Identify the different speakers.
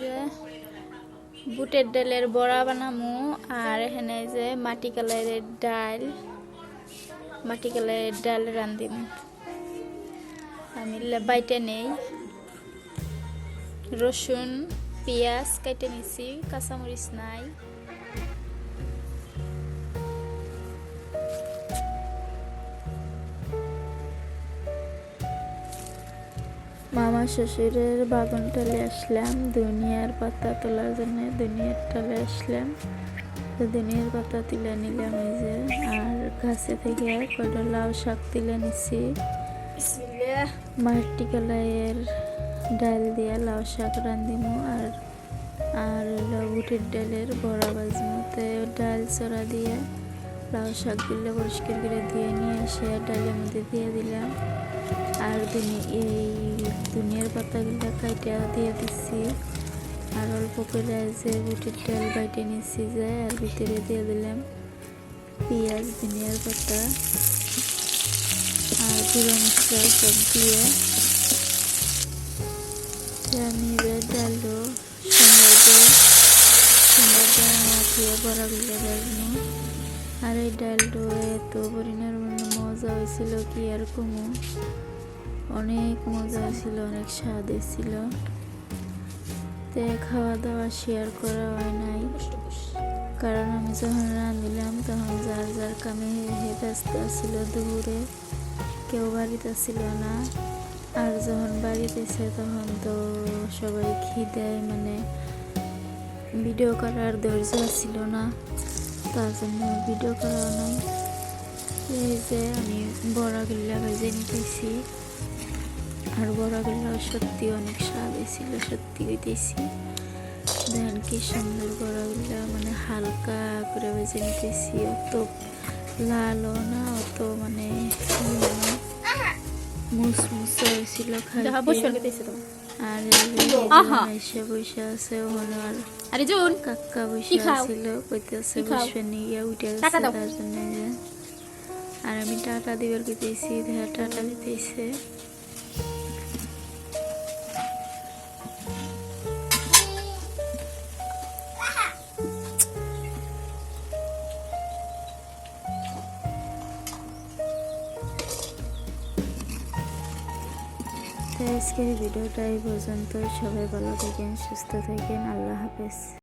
Speaker 1: যে বুটের ডালের বড়া বানামু, আর এখানে যে মাটি কালারের ডাল, মাটি কালারের ডাল রান্ধিম। আমি বাইটে নেই। রসুন, পেঁয়াজ কেটে নিছি, কাঁচামরিচ নাই। মামা শ্বশুরের বাগান টালে আসলাম দুনিয়ার পাতা তোলার জন্য দুনিয়ার টালে আসলাম। তো দুনিয়ার পাতা তুলে নিলাম এই যে আর গাছে থেকে কয়টা লাউ শাক তুলে নিছি। মাটি কলাইয়ের ডাল দিয়া লাউ শাক রান্ধিমু আর আর হলো বুটের ডালের বড়া বাজমু তো ডাল চড়া দিয়ে লাউ শাকগুলো পরিষ্কার করে দিয়ে নিয়ে এসে ডালের মধ্যে দিয়ে দিলাম। আর দুনি এই পাতাগুলো কাইটা দিয়ে দিচ্ছি আর অল্প করে যে বুটের ডাল বাইটে নিচ্ছি যে, আর ভিতরে দিয়ে দিলাম পেঁয়াজ, ধনিয়ার পাতা আর গুঁড়ো মশলা সব দিয়ে। এবার ডালও বড়াগুলো রাখব আর এই ডালটা এত পরিমাণ মজা হয়েছিল কি আর কমু। অনেক মজা হয়েছিল অনেক স্বাদ ছিল। তে খাওয়া দাওয়া শেয়ার করা হয় নাই। কারণ আমি যখন রাঁধিলাম তখন যার যার কামে হে ব্যস্ত ছিল দুপুরে, কেউ বাড়িতে ছিল না। আর যখন বাড়িতে বাড়িতেছে তখন তো সবাই খিদায় মানে ভিডিও করার ধৈর্য ছিল না। তার জন্য ভিডিও করা নাই। এই যে আমি বড়াগুলা ভেজে নিতেছি। আর বড়াগুলো সত্যি অনেক স্বাদ ছিল সত্যি হইতেছি। দেখেন কি সুন্দর বড়াগুলা মানে হালকা করে ভেজে নিতেছি অত লালও না অত মানে মুসমুস হয়েছিল খাইতে। আর এই যে
Speaker 2: আহা।
Speaker 1: এসে বসে আছে ওখানে আর
Speaker 2: আরে জুন
Speaker 1: কাকা বসে ছিল কইতেছে বসবে নিয়ে উঠে গেছে তার জন্য। আর আমি টাটা দিবার কইতেছি টাটা দিতেছে। তো আজকের ভিডিওটা এই পর্যন্ত সবাই ভালো থাকেন সুস্থ থাকেন। আল্লাহ হাফেজ।